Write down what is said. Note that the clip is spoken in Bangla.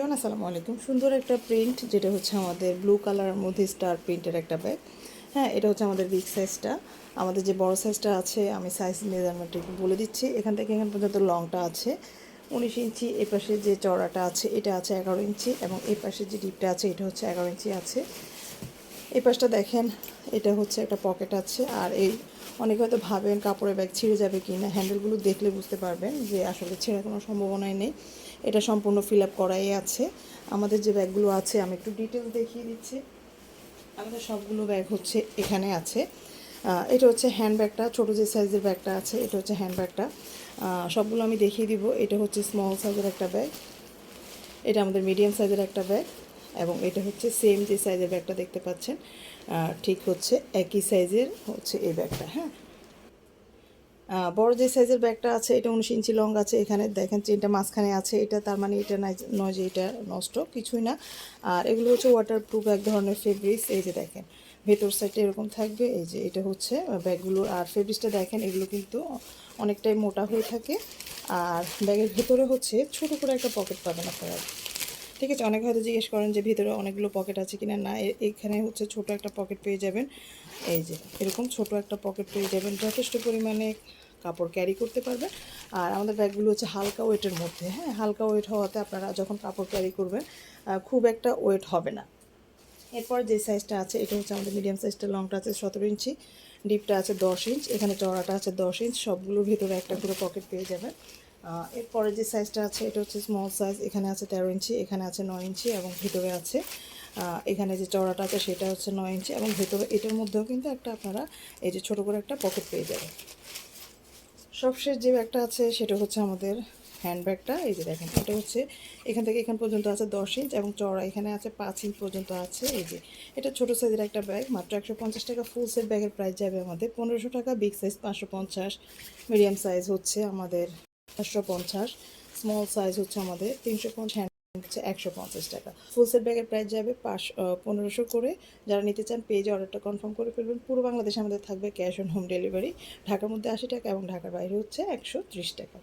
এভরিওয়ান, আসসালামু আলাইকুম। সুন্দর একটা প্রিন্ট যেটা হচ্ছে আমাদের ব্লু কালারের মধ্যে স্টার প্রিন্টের একটা ব্যাগ হ্যাঁ এটা হচ্ছে আমাদের বিগ সাইজটা আমাদের যে বড় সাইজটা আছে, আমি সাইজ মেজারমেন্ট একটু বলে দিচ্ছি। এখান থেকে এখান পর্যন্ত লংটা আছে। উনিশ ইঞ্চি এ পাশে যে চড়াটা আছে, এটা আছে এগারো ইঞ্চি এবং এই পাশে যে ডিপটা আছে, এটা হচ্ছে এগারো ইঞ্চি আছে। এই পাশটা দেখেন, এটা হচ্ছে একটা পকেট আছে। আর এই অনেকে হয়তো ভাবেন কাপড়ের ব্যাগ ছিঁড়ে যাবে কি না হ্যান্ডেলগুলো দেখলে বুঝতে পারবেন যে আসলে ছেঁড়ার কোনো সম্ভাবনাই নেই। এটা সম্পূর্ণ ফিল আপ করাই আছে। আমাদের যে ব্যাগগুলো আছে, আমি একটু ডিটেলস দেখিয়ে দিচ্ছি। আমাদের সবগুলো ব্যাগ হচ্ছে এখানে আছে। এটা হচ্ছে হ্যান্ড ব্যাগটা ছোটো যে সাইজের ব্যাগটা আছে, এটা হচ্ছে হ্যান্ড ব্যাগটা সবগুলো আমি দেখিয়ে দিব। এটা হচ্ছে স্মল সাইজের একটা ব্যাগ এটা আমাদের মিডিয়াম সাইজের একটা ব্যাগ এবং এটা হচ্ছে সেম যে সাইজের ব্যাগটা দেখতে পাচ্ছেন ঠিক হচ্ছে একই সাইজের হচ্ছে এই ব্যাগটা হ্যাঁ। বড় যে সাইজের ব্যাগটা আছে, এটা উনিশ ইঞ্চি লং আছে, এখানে দেখেন চেনটা মাঝখানে আছে, এটা তার মানে এটা নয় যে এটা নষ্ট, কিছুই না। আর এগুলো হচ্ছে ওয়াটারপ্রুফ এক ধরনের ফেব্রিক্স এই যে দেখেন, ভেতর সাইডে এরকম থাকবে, এই যে এটা হচ্ছে ব্যাগগুলো আর ফেব্রিক্সটা দেখেন, এগুলো কিন্তু অনেকটাই মোটা হয়ে থাকে। আর ব্যাগের ভেতরে হচ্ছে ছোট করে একটা পকেট পাবেন আপনারা। ঠিক আছে অনেক হয়তো জিজ্ঞেস করেন যে ভিতরে অনেকগুলো পকেট আছে কিনা, না এখানে হচ্ছে ছোট একটা পকেট পেয়ে যাবেন। এই যে, এরকম ছোট একটা পকেট পেয়ে যাবেন, যথেষ্ট পরিমাণে কাপড় ক্যারি করতে পারবেন। আর আমাদের ব্যাগগুলো হচ্ছে হালকা ওয়েটের মধ্যে হ্যাঁ হালকা ওয়েট হওয়াতে আপনারা যখন কাপড় ক্যারি করবেন খুব একটা ওয়েট হবে না। এরপর যে সাইজটা আছে, এটা হচ্ছে আমাদের মিডিয়াম সাইজটা লংটা আছে সতেরো ইঞ্চি ডিপটা আছে দশ ইঞ্চ এখানে চড়াটা আছে দশ ইঞ্চ সবগুলোর ভিতরে একটা করে পকেট পেয়ে যাবেন। এরপরে যে সাইজটা আছে, এটা হচ্ছে স্মল সাইজ এখানে আছে তেরো ইঞ্চি, এখানে আছে নয় ইঞ্চি এবং ভিতরে আছে এখানে যে চড়াটা আছে সেটা হচ্ছে নয় ইঞ্চি এবং ভেতরে, এটার মধ্যেও কিন্তু একটা আপনারা এই যে ছোটো করে একটা পকেট পেয়ে যাবেন। সবশেষ যে ব্যাগটা আছে, সেটা হচ্ছে আমাদের হ্যান্ড ব্যাগটা এই যে দেখেন, এটা হচ্ছে এখান থেকে এখান পর্যন্ত আছে দশ ইঞ্চ এবং চড়া এখানে আছে পাঁচ ইঞ্চ পর্যন্ত আছে। এই যে, এটা ছোটো সাইজের একটা ব্যাগ মাত্র একশো পঞ্চাশ টাকা ফুল সেট ব্যাগের প্রাইস যাবে আমাদের। পনেরোশো টাকা বিগ সাইজ পাঁচশো পঞ্চাশ মিডিয়াম সাইজ হচ্ছে আমাদের পাঁচশো পঞ্চাশ স্মল সাইজ হচ্ছে আমাদের তিনশো পঞ্চাশ হচ্ছে একশো পঞ্চাশ টাকা। ব্যাগের প্রাইস যাবে পনেরোশো করে। যারা নিতে চান পেজে অর্ডারটা কনফার্ম করে ফেলবেন। পুরো বাংলাদেশে আমাদের থাকবে ক্যাশ অন হোম ডেলিভারি ঢাকার মধ্যে আশি টাকা এবং ঢাকার বাইরে হচ্ছে একশো ত্রিশ টাকা।